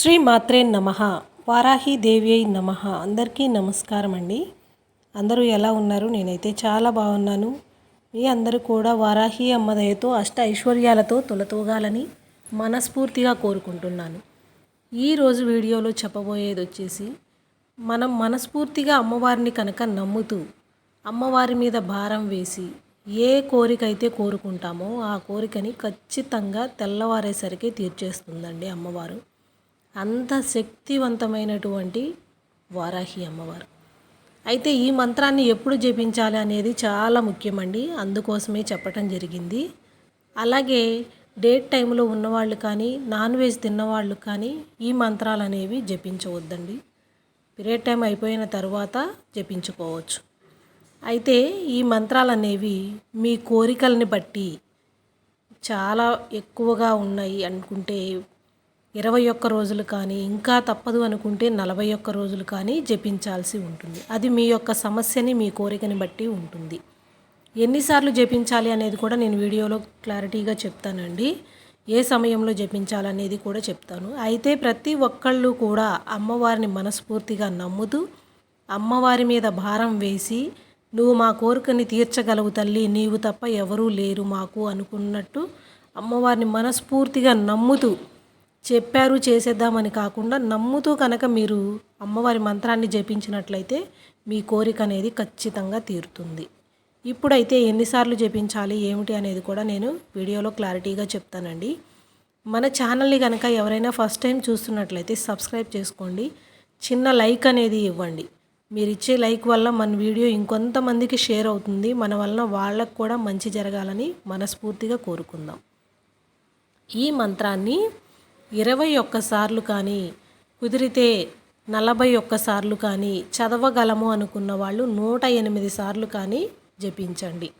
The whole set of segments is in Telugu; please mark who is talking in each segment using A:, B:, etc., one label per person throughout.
A: శ్రీ మాత్రే నమ వారాహి దేవి అయి నమ. అందరికీ నమస్కారం అండి. అందరూ ఎలా ఉన్నారు? నేనైతే చాలా బాగున్నాను. మీ అందరూ కూడా వారాహి అమ్మ దయతో అష్ట ఐశ్వర్యాలతో తొలతూగాలని మనస్ఫూర్తిగా కోరుకుంటున్నాను. ఈరోజు వీడియోలో చెప్పబోయేది వచ్చేసి మనం మనస్ఫూర్తిగా అమ్మవారిని కనుక నమ్ముతూ అమ్మవారి మీద భారం వేసి ఏ కోరిక అయితే కోరుకుంటామో ఆ కోరికని ఖచ్చితంగా తెల్లవారేసరికి తీర్చేస్తుందండి అమ్మవారు. అంత శక్తివంతమైనటువంటి వారాహి అమ్మవారు. అయితే ఈ మంత్రాన్ని ఎప్పుడు జపించాలి అనేది చాలా ముఖ్యమండి. అందుకోసమే చెప్పటం జరిగింది. అలాగే డేట్ టైంలో ఉన్నవాళ్ళు కానీ నాన్ వెజ్ తిన్నవాళ్ళు కానీ ఈ మంత్రాలు అనేవి జపించవద్దండి. పీరియడ్ టైం అయిపోయిన తర్వాత జపించుకోవచ్చు. అయితే ఈ మంత్రాలు అనేవి మీ కోరికల్ని బట్టి చాలా ఎక్కువగా ఉన్నాయి అనుకుంటే ఇరవై ఒక్క రోజులు కానీ ఇంకా తప్పదు అనుకుంటే నలభై ఒక్క రోజులు కానీ జపించాల్సి ఉంటుంది. అది మీ యొక్క సమస్యని మీ కోరికని బట్టి ఉంటుంది. ఎన్నిసార్లు జపించాలి అనేది కూడా నేను వీడియోలో క్లారిటీగా చెప్తానండి. ఏ సమయంలో జపించాలనేది కూడా చెప్తాను. అయితే ప్రతి ఒక్కళ్ళు కూడా అమ్మవారిని మనస్ఫూర్తిగా నమ్ముతూ అమ్మవారి మీద భారం వేసి నువ్వు మా కోరికని తీర్చగలవు తల్లి నీవు తప్ప ఎవరూ లేరు మాకు అనుకున్నట్టు అమ్మవారిని మనస్ఫూర్తిగా నమ్ముతూ చెప్పారు చేసేద్దామని కాకుండా నమ్ముతూ కనుక మీరు అమ్మవారి మంత్రాన్ని జపించినట్లయితే మీ కోరిక అనేది ఖచ్చితంగా తీరుతుంది. ఇప్పుడైతే ఎన్నిసార్లు జపించాలి ఏమిటి అనేది కూడా నేను వీడియోలో క్లారిటీగా చెప్తానండి. మన ఛానల్ని కనుక ఎవరైనా ఫస్ట్ టైం చూస్తున్నట్లయితే సబ్స్క్రైబ్ చేసుకోండి. చిన్న లైక్ అనేది ఇవ్వండి. మీరు ఇచ్చే లైక్ వల్ల మన వీడియో ఇంకొంతమందికి షేర్ అవుతుంది. మన వలన వాళ్ళకు కూడా మంచి జరగాలని మనస్ఫూర్తిగా కోరుకుందాం. ఈ మంత్రాన్ని ఇరవై ఒక్కసార్లు కానీ కుదిరితే నలభై ఒక్కసార్లు కానీ చదవగలము అనుకున్న వాళ్ళు నూట ఎనిమిది సార్లు కానీ జపించండి.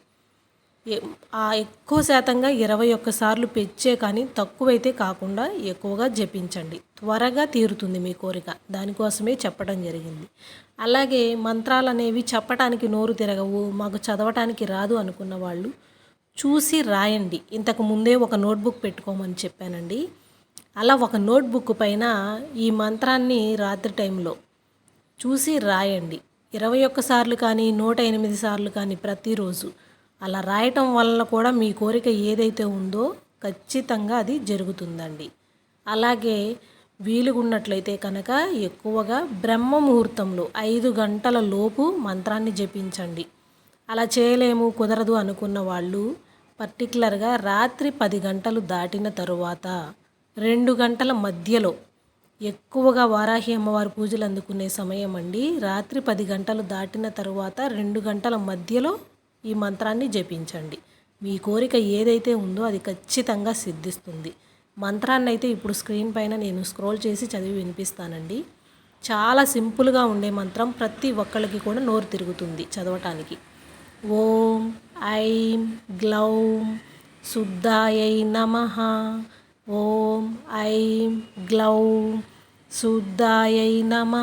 A: ఆ ఎక్కువ శాతంగా ఇరవై ఒక్కసార్లు పెంచే కానీ తక్కువైతే కాకుండా ఎక్కువగా జపించండి. త్వరగా తీరుతుంది మీ కోరిక. దానికోసమే చెప్పడం జరిగింది. అలాగే మంత్రాలు అనేవి చెప్పటానికి నోరు తిరగవు మాకు చదవటానికి రాదు అనుకున్న వాళ్ళు చూసి రాయండి. ఇంతకు ముందే ఒక నోట్బుక్ పెట్టుకోమని చెప్పానండి. అలా ఒక నోట్బుక్ పైన ఈ మంత్రాన్ని రాత్రి టైంలో చూసి రాయండి. ఇరవై ఒక్కసార్లు కానీ నూట ఎనిమిది సార్లు కానీ ప్రతిరోజు అలా రాయటం వలన కూడా మీ కోరిక ఏదైతే ఉందో ఖచ్చితంగా అది జరుగుతుందండి. అలాగే వీలుగున్నట్లయితే కనుక ఎక్కువగా బ్రహ్మ ముహూర్తంలో ఐదు గంటల లోపు మంత్రాన్ని జపించండి. అలా చేయలేము కుదరదు అనుకున్న వాళ్ళు పర్టికులర్గా రాత్రి పది గంటలు దాటిన తరువాత రెండు గంటల మధ్యలో ఎక్కువగా వారాహి అమ్మవారి పూజలు అందుకునే సమయం అండి. రాత్రి పది గంటలు దాటిన తరువాత రెండు గంటల మధ్యలో ఈ మంత్రాన్ని జపించండి. మీ కోరిక ఏదైతే ఉందో అది ఖచ్చితంగా సిద్ధిస్తుంది. మంత్రాన్ని అయితే ఇప్పుడు స్క్రీన్ పైన నేను స్క్రోల్ చేసి చదివి వినిపిస్తానండి. చాలా సింపుల్గా ఉండే మంత్రం ప్రతి ఒక్కళ్ళకి కూడా నోరు తిరుగుతుంది చదవటానికి. ఓం ఐం గ్లౌం శుద్ధాయై నమ. ఓం ఐం గ్లౌ శుద్ధాయై నమ.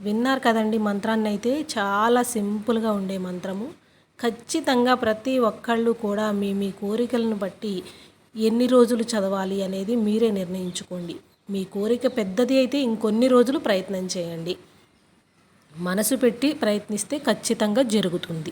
A: విన్నారు కదండి మంత్రాన్ని అయితే చాలా సింపుల్గా ఉండే మంత్రము. ఖచ్చితంగా ప్రతి ఒక్కళ్ళు కూడా మీ మీ కోరికలను బట్టి ఎన్ని రోజులు చదవాలి అనేది మీరే నిర్ణయించుకోండి. మీ కోరిక పెద్దది అయితే ఇంకొన్ని రోజులు ప్రయత్నం చేయండి. మనసు పెట్టి ప్రయత్నిస్తే ఖచ్చితంగా జరుగుతుంది.